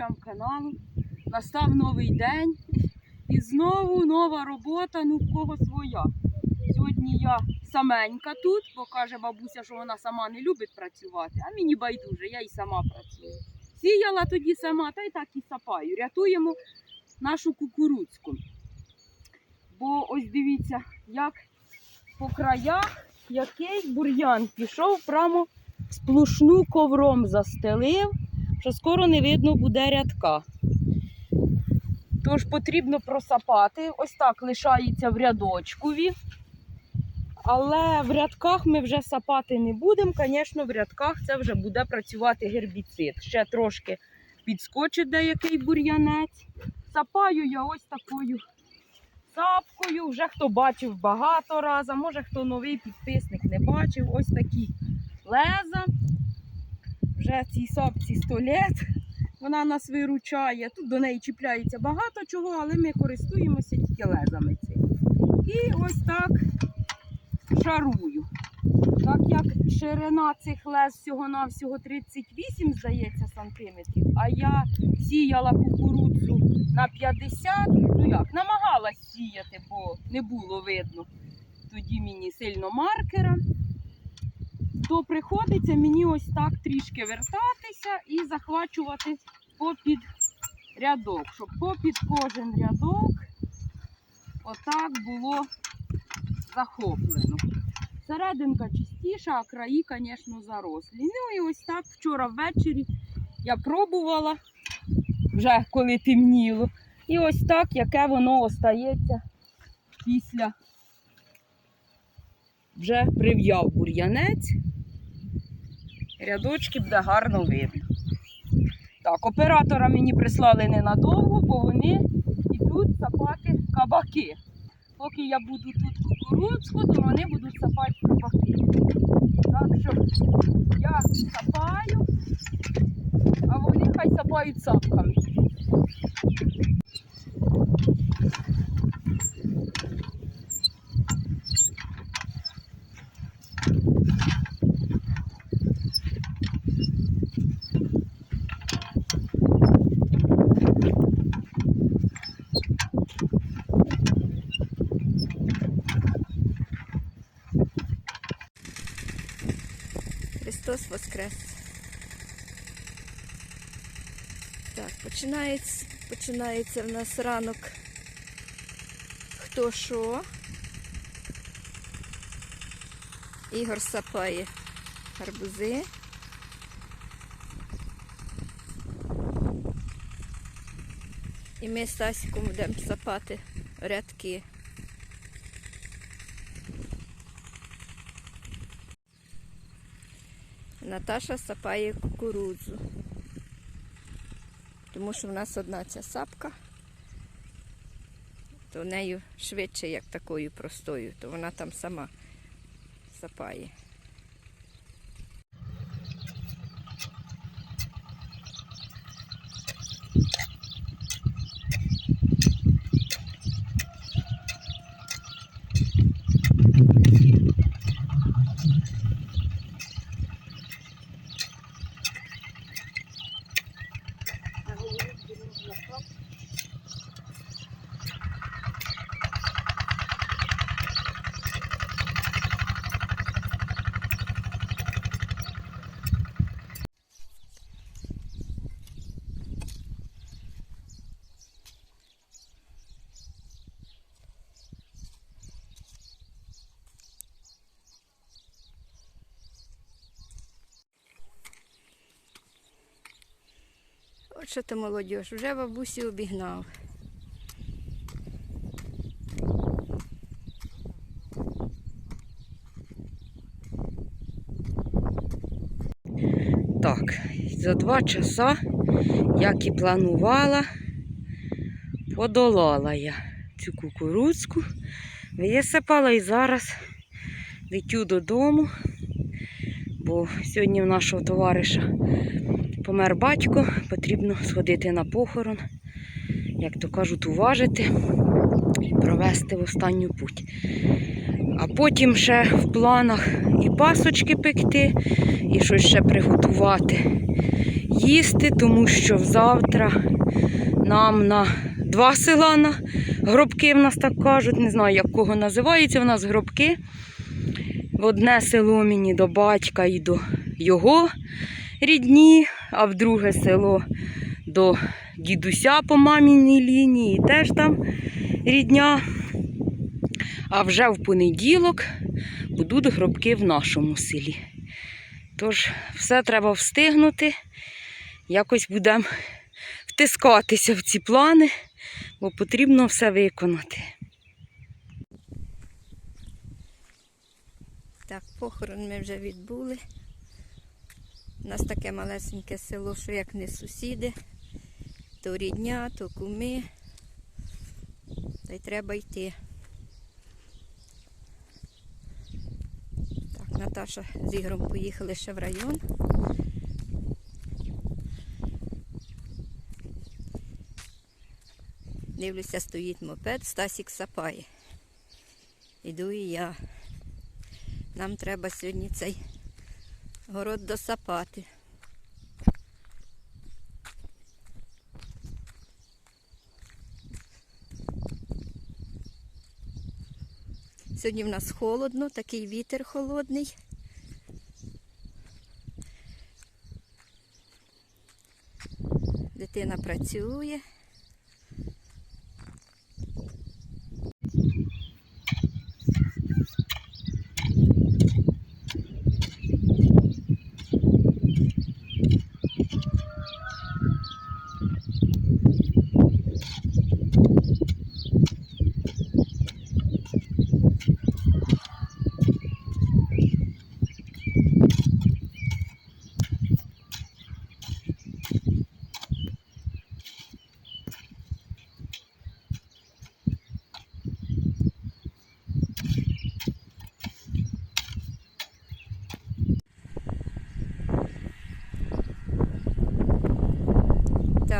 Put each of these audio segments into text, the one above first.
глядачам каналу. Настав новий день. І знову нова робота, ну в кого своя. Сьогодні я саменька тут, бо каже бабуся, що вона сама не любить працювати, а мені байдуже, я і сама працюю. Сіяла тоді сама, та й так і сапаю. Рятуємо нашу кукурудзку. Бо ось дивіться, як по краях якийсь бур'ян пішов прямо сплошну ковром застелив, що скоро не видно буде рядка. Тож потрібно просапати. Ось так лишається в рядочкові. Але в рядках ми вже сапати не будемо. Звісно, в рядках це вже буде працювати гербіцид. Ще трошки підскочить деякий бур'янець. Сапаю я ось такою сапкою. Вже хто бачив багато разів, може хто новий підписник не бачив. Ось такі леза. Вже цій сапці 100 лет. Вона нас виручає. Тут до неї чіпляється багато чого, але ми користуємося тільки лезами цими. І ось так шарую. Так як ширина цих лез всього-навсього 38, здається, сантиметрів, а я сіяла кукурудзу на 50, ну як, намагалась сіяти, бо не було видно тоді мені сильно маркера, то приходиться мені ось так трішки вертатися і захвачувати попід рядок, щоб попід кожен рядок отак було захоплено. Серединка чистіша, а краї, звісно, зарослі. Ну і ось так вчора ввечері я пробувала, вже коли темніло. І ось так, яке воно остається після вже прив'яв бур'янець. Рядочки буде гарно видно. Так, оператора мені прислали ненадовго, бо вони йдуть сапати кабаки. Поки я буду тут кукурудзку, то вони будуть сапати кабаки. Так що я сапаю, а вони хай сапають сапками. Христос Воскрес. Так, починається, починається в нас ранок. Хто що? Ігор сапає гарбузи. І ми з Стасіком будемо сапати рядки. Наташа сапає кукурудзу. Тому що в нас одна ця сапка, то нею швидше, як такою простою, то вона там сама сапає. Що ти молодь, вже бабусі обігнав. Так, за два часа, як і планувала, подолала я цю кукурудзку, висипала і зараз летю додому, бо сьогодні в нашого товариша помер батько, потрібно сходити на похорон, як то кажуть, уважити і провести в останню путь. А потім ще в планах і пасочки пекти, і щось ще приготувати їсти, тому що завтра нам на два села на гробки в нас так кажуть. Не знаю, як кого називається. У нас гробки. В одне село мені до батька і до його рідні, а в друге село до дідуся по маміній лінії, теж там рідня. А вже в понеділок будуть гробки в нашому селі. Тож все треба встигнути. Якось будемо втискатися в ці плани, бо потрібно все виконати. Так, похорон ми вже відбули. У нас таке малесеньке село, що як не сусіди, то рідня, то куми. Та й треба йти. Так, Наташа з Ігорем поїхали ще в район. Дивлюся, стоїть мопед, Стасік сапає. Іду і я. Нам треба сьогодні цей город досапати. Сьогодні в нас холодно, такий вітер холодний. Дитина працює.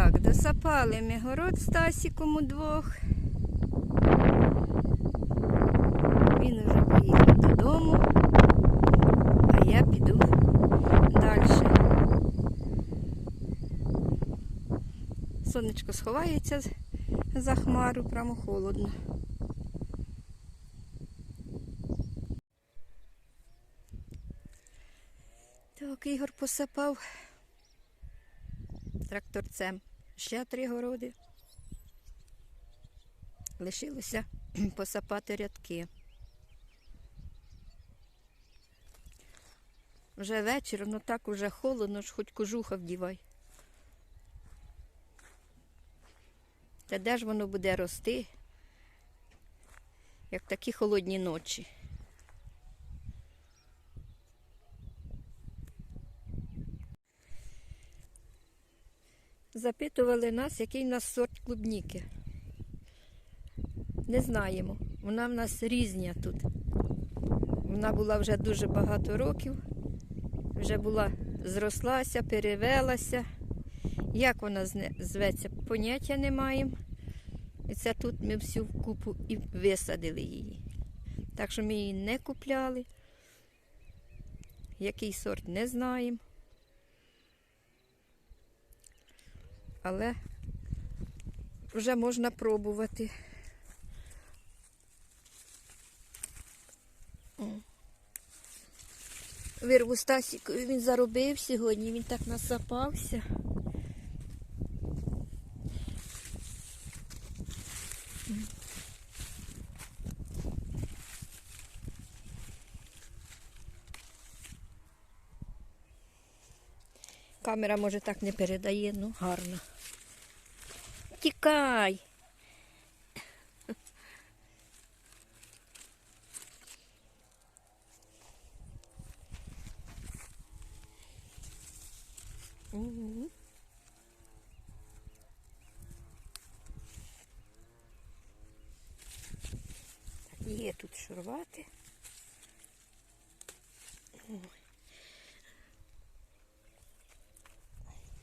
Так, досапали ми город з Тасіком удвох. Він уже поїхав додому, а я піду далі. Сонечко сховається за хмару, прямо холодно. Так, Ігор посапав тракторцем. Ще три городи. Лишилося посапати рядки. Вже вечір, ну так уже холодно, ж хоч кожуха вдівай. Та де ж воно буде рости, як такі холодні ночі. Запитували нас, який в нас сорт клубніки. Не знаємо. Вона в нас різня тут. Вона була вже дуже багато років, вже була зрослася, перевелася. Як вона зветься, поняття не маємо. І це тут ми всю купу і висадили її. Так що ми її не купляли. Який сорт не знаємо. Але вже можна пробувати. Вирву Стасіку, він заробив сьогодні, він так насапався. Камера може так не передає, ну гарно. Тікай. Так, Є тут що рвати. Ой.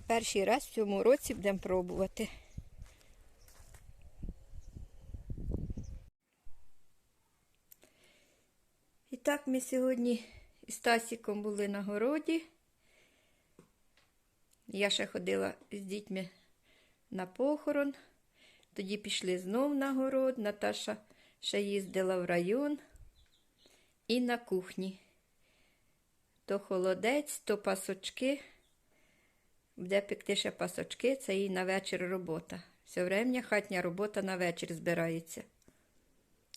Перший раз в цьому році будемо пробувати. І так ми сьогодні із Тасіком були на городі. Я ще ходила з дітьми на похорон. Тоді пішли знов на город. Наташа ще їздила в район і на кухні. То холодець, то пасочки. Буде пекти ще пасочки, це їй на вечір робота. Все время хатня робота на вечір збирається.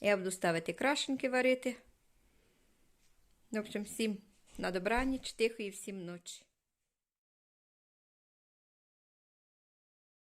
Я буду ставити крашенки варити. В общем, всім на добраніч, тихої всім ночі.